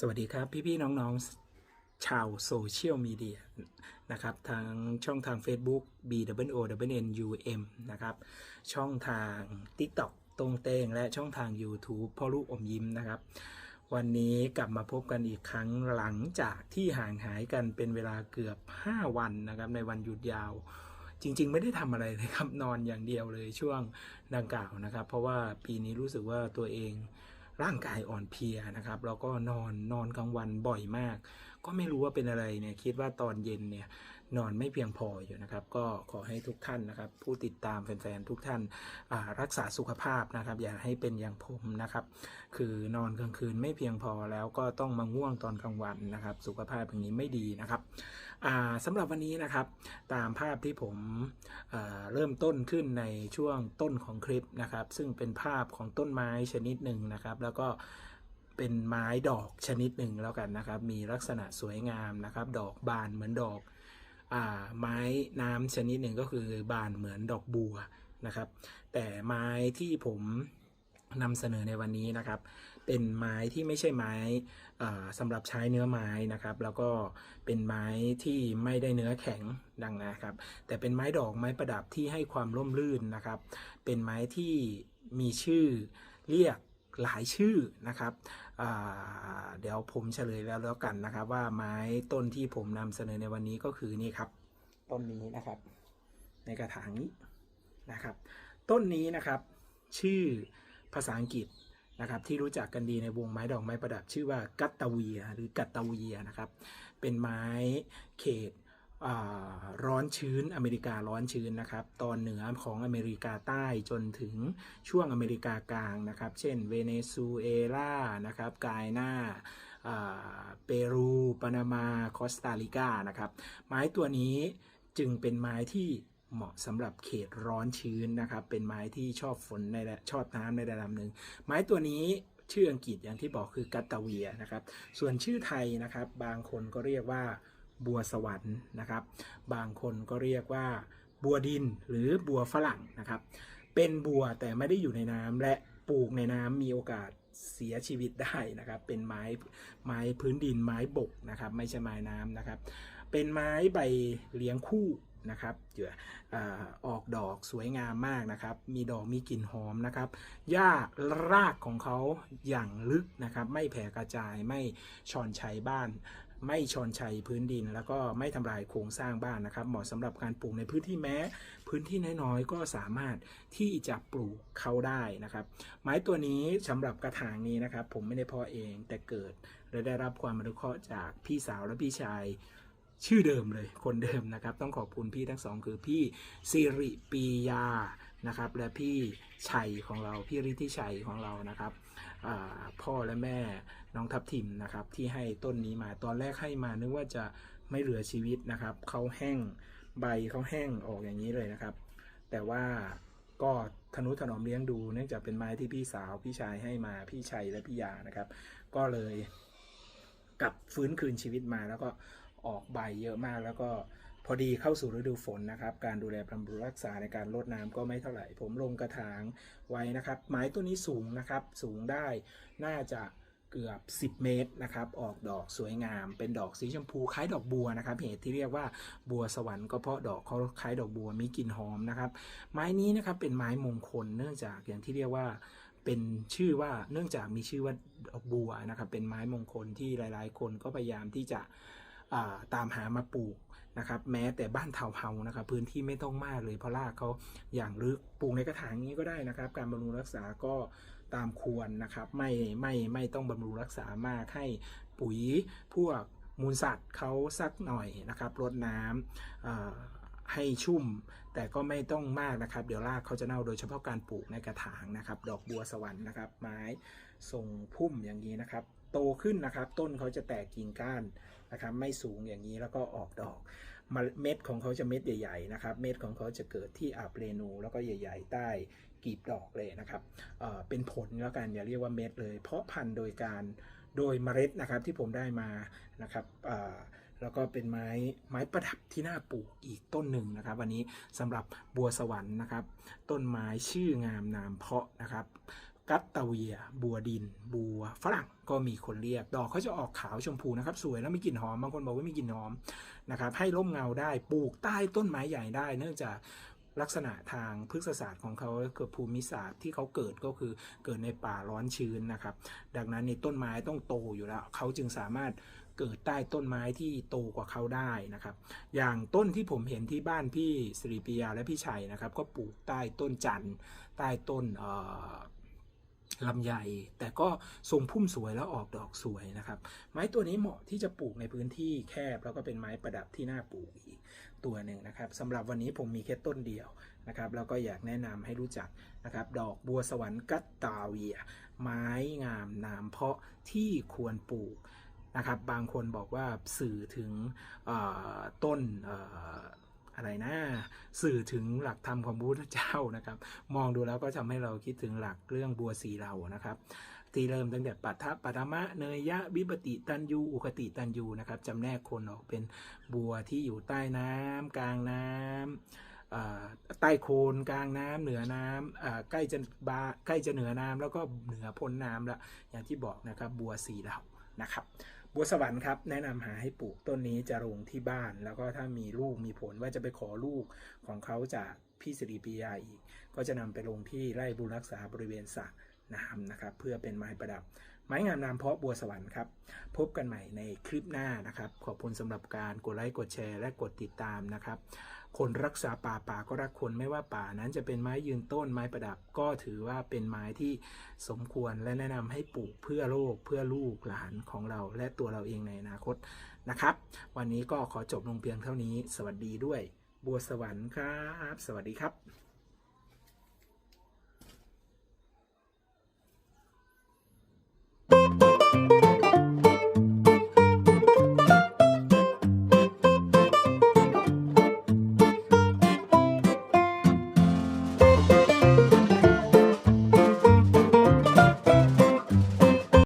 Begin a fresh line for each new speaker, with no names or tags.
สวัสดีครับ พี่ๆน้องๆ ชาวโซเชียลมีเดียนะครับทางช่องทาง Facebook B W O W N U M นะครับ ช่องทาง TikTok ตรงเตงและช่องทาง YouTube พ่อลูกอมยิ้มนะครับ วันนี้กลับมาพบกันอีกครั้งหลังจากที่ห่างหายกันเป็นเวลาเกือบ 5 วันนะครับในวันหยุดยาว จริง ๆ ไม่ได้ทำอะไรเลยครับนอนอย่างเดียวเลยช่วงดังกล่าวนะครับ เพราะว่าปีนี้รู้สึกว่าตัวเอง ร่างกายอ่อนเพลียนะครับแล้วก็นอนนอนกลางวันบ่อยมาก ก็ไม่รู้ว่าเป็นอะไรเนี่ยคิดว่าตอนเย็นเนี่ย นอนไม่เพียงพออยู่นะครับ ก็ขอให้ทุกท่านนะครับ ผู้ติดตามแฟนๆทุกท่านารักษาสุขภาพนะครับ อย่าให้เป็นอย่างผมนะครับ คือนอนกลางคืนไม่เพียงพอแล้วก็ต้องมาง่วงตอนกลางวันนะครับ สุขภาพอย่างนี้ไม่ดีนะครับอ่าสำหรับวันนี้นะครับ ตามภาพที่ผมเเริ่มต้นขึ้นในช่วงต้นของคลิปนะครับ ซึ่งเป็นภาพของต้นไม้ชนิดหนึ่งนะครับ แล้วก็เป็นไม้ดอกชนิดหนึ่งแล้วกันนะครับ มีลักษณะสวยงามนะครับ ดอกบานเหมือนดอก ไม้น้ำชนิดหนึ่งก็คือบานเหมือนดอกบัวนะครับ แต่ไม้ที่ผมนำเสนอในวันนี้นะครับ เป็นไม้ที่ไม่ใช่ไม้อ่าสำหรับใช้เนื้อไม้นะครับ แล้วก็เป็นไม้ที่ไม่ได้เนื้อแข็งดังนะครับ แต่เป็นไม้ดอกไม้ประดับที่ให้ความร่มรื่นนะครับ เป็นไม้ที่มีชื่อเรียก หลายชื่อนะครับ เดี๋ยวผมเฉลยแล้วแล้วกันนะครับ ว่าไม้ต้นที่ผมนำเสนอในวันนี้ก็คือนี่ครับ ต้นนี้นะครับ ในกระถางนี้นะครับ ต้นนี้นะครับชื่อภาษาอังกฤษนะครับที่รู้จักกันดีในวงไม้ดอกไม้ประดับชื่อว่ากัตตาเวียหรือกัตตาเวียนะครับ เป็นไม้เขตอ่า ร้อนชื้นอเมริการ้อนชื้นนะครับ ตอนเหนือของอเมริกาใต้จนถึงช่วงอเมริกากลางนะครับ เช่นเวเนซุเอลานะครับกายนาเปรูปานามาคอสตาริกานะครับไม้ตัวนี้จึงเป็นไม้ที่เหมาะสำหรับเขตร้อนชื้นนะครับ เป็นไม้ที่ชอบฝนในระชอบน้ำในระดับหนึ่ง ไม้ตัวนี้ชื่ออังกฤษอย่างที่บอกคือกัตตาเวียนะครับ ส่วนชื่อไทยนะครับ บางคนก็เรียกว่า บัวสวรรค์นะครับ บางคนก็เรียกว่าบัวดินหรือบัวฝรั่งนะครับ เป็นบัวแต่ไม่ได้อยู่ในน้ำและปลูกในน้ำมีโอกาสเสียชีวิตได้นะครับ เป็นไม้ไม้พื้นดินไม้บกนะครับ ไม่ใช่ไม้น้ำนะครับ เป็นไม้ใบเลี้ยงคู่นะครับเจืออ่าออกดอกสวยงามมากนะครับ มีดอกมีกลิ่นหอมนะครับหญ้ารากของเขาอย่างลึกนะครับ ไม่แผ่กระจายไม่ชอนชัยบ้าน ไม่ชอนชัยพื้นดิน แล้วก็ไม่ทำลายโครงสร้างบ้านนะครับ เหมาะสำหรับการปลูกในพื้นที่แม้ พื้นที่น้อยๆ ก็สามารถที่จะปลูกเขาได้นะครับ ไม้ตัวนี้สำหรับกระถางนี้นะครับ ผมไม่ได้เพาะเองแต่เกิดและได้รับความอนุเคราะห์จากพี่สาวและพี่ชายชื่อเดิมเลยคนเดิมนะครับ ต้องขอบคุณพี่ทั้งสองคือพี่สิริปียา นะครับ และพี่ชัยของเราพี่ฤทธิชัยของเรานะครับพ่อและแม่น้องทับทิมนะครับ ที่ให้ต้นนี้มาตอนแรกให้มานึกว่าจะไม่เหลือชีวิตนะครับเขาแห้งใบเขาแห้งออกอย่างนี้เลยนะครับ แต่ว่าก็ทนุถนอมเลี้ยงดูเนื่องจากเป็นไม้ที่พี่สาวพี่ชายให้มาพี่ชัยและพี่ยานะครับ ก็เลยกลับฟื้นคืนชีวิตมาแล้วก็ออกใบเยอะมากแล้วก็ พอดีเข้าสู่ฤดูฝนนะครับ การดูแลบำรุงรักษาในการรดน้ำก็ไม่เท่าไหร่ ผมลงกระถางไว้นะครับ ไม้ต้นนี้สูงนะครับ สูงได้น่าจะเกือบ 10 เมตรนะครับ ออกดอกสวยงาม เป็นดอกสีชมพูคล้ายดอกบัวนะครับ เหตุที่เรียกว่าบัวสวรรค์ก็เพราะดอกเขาคล้ายดอกบัวมีกลิ่นหอมนะครับ ไม้นี้นะครับเป็นไม้มงคลเนื่องจากอย่างที่เรียกว่าเป็นชื่อว่าเนื่องจากมีชื่อว่าดอกบัวนะครับ เป็นไม้มงคลที่หลาย ๆ คนก็พยายามที่จะาตามหามาปลูก นะครับแม้แต่บ้านเทาวเฮานะครับพื้นที่ไม่ต้องมากเลยเพราะรากเขาอย่างลึกปลูกในกระถางนี้ก็ได้นะครับ การบำรุงรักษาก็ตามควรนะครับไม่ไม่ไม่ต้องบำรุงรักษามากให้ปุ๋ยพวกมูลสัตว์เขาสักหน่อยนะครับรดน้ำอ่าให้ชุ่ม แต่ก็ไม่ต้องมากนะครับ เดี๋ยวรากเขาจะเน่าโดยเฉพาะการปลูกในกระถางนะครับ ดอกบัวสวรรค์นะครับ ไม้ทรงพุ่มอย่างนี้นะครับ โตขึ้นนะครับ ต้นเขาจะแตกกิ่งก้านนะครับ ไม่สูงอย่างนี้แล้วก็ออกดอกมเม็ดของเขาจะเม็ดใหญ่ๆนะครับ เม็ดของเขาจะเกิดที่อาบเรนูแล้วก็ใหญ่ ๆ ใต้กีบดอกเลยนะครับเเป็นผลแล้วกันอย่าเรียกว่าเม็ดเลย เพราะพันธุ์โดยการโดยเมล็ดนะครับที่ผมได้มานะครับแล้วก็เป็นไม้ไม้ประดับที่น่าปลูกอีกต้นหนึ่งนะครับ วันนี้สำหรับบัวสวรรค์นะครับ ต้นไม้ชื่องามนามเพาะนะครับ กัตตาเวีย บัวดิน บัวฝรั่งก็มีคนเรียก ดอกเขาจะออกขาวชมพูนะครับ สวยแล้วมีกลิ่นหอม บางคนบอกว่ามีกลิ่นหอมนะครับ ให้ร่มเงาได้ ปลูกใต้ต้นไม้ใหญ่ได้ เนื่องจากลักษณะทางพฤกษศาสตร์ของเขาเกิดภูมิศาสตร์ที่เขาเกิดก็คือเกิดในป่าร้อนชื้นนะครับ ดังนั้นในต้นไม้ต้องโตอยู่แล้ว เขาจึงสามารถเกิดใต้ต้นไม้ที่โตกว่าเขาได้นะครับ อย่างต้นที่ผมเห็นที่บ้านพี่สิริปิยาและพี่ชัยนะครับ ก็ปลูกใต้ต้นจันทร์ใต้ต้นเอ่อ ลำไยแต่ก็ทรงพุ่มสวยแล้วออกดอกสวยนะครับ ไม้ตัวนี้เหมาะที่จะปลูกในพื้นที่แคบ แล้วก็เป็นไม้ประดับที่น่าปลูกอีกตัวหนึ่งนะครับสำหรับวันนี้ผมมีแค่ต้นเดียวนะครับแล้วก็อยากแนะนำให้รู้จักนะครับ ดอกบัวสวรรค์กัตตาเวีย ไม้งามนามเพาะที่ควรปลูกนะครับ บางคนบอกว่าสื่อถึงต้น อะไรนะสื่อถึงหลักธรรมของพระพุทธเจ้านะครับ มองดูแล้วก็ทำให้เราคิดถึงหลักเรื่องบัวสีเหล่านะครับที่เริ่มตั้งแต่ปัทะปัทมะเนยยะวิปติตันยูอุคติตันยูนะครับจำแนกคนออกเป็นบัวที่อยู่ใต้น้ำกลางน้ำเอ่อใต้โคนกลางน้ำเหนือน้ำใกล้จะบาใกล้จะเหนือน้ำแล้วก็เหนือพ้นน้ำแล้วอย่างที่บอกนะครับบัวสีเหล่านะครับ บัวสวรรค์ครับแนะนำหาให้ปลูกต้นนี้จะลงที่บ้าน แล้วก็ถ้ามีลูกมีผลว่าจะไปขอลูกของเขาจากพี่สิริปิยาอีก ก็จะนำไปลงที่ไร่บุญรักษาบริเวณสระน้ำนะครับ เพื่อเป็นไม้ประดับ ไม้งามนามเพาะบัวสวรรค์ครับ พบกันใหม่ในคลิปหน้านะครับ ขอบคุณสำหรับการกดไลค์กดแชร์และกดติดตามนะครับ คนรักษาป่าป่าก็รักคนไม่ว่าป่านั้นจะเป็นไม้ยืนต้นไม้ประดับก็ถือว่าเป็นไม้ที่สมควรและแนะนำให้ปลูกเพื่อโลกเพื่อลูกหลานของเรา และตัวเราเองในอนาคตนะครับ วันนี้ก็ขอจบลงเพียงเท่านี้ สวัสดีด้วย บัวสวรรค์ครับ สวัสดีครับ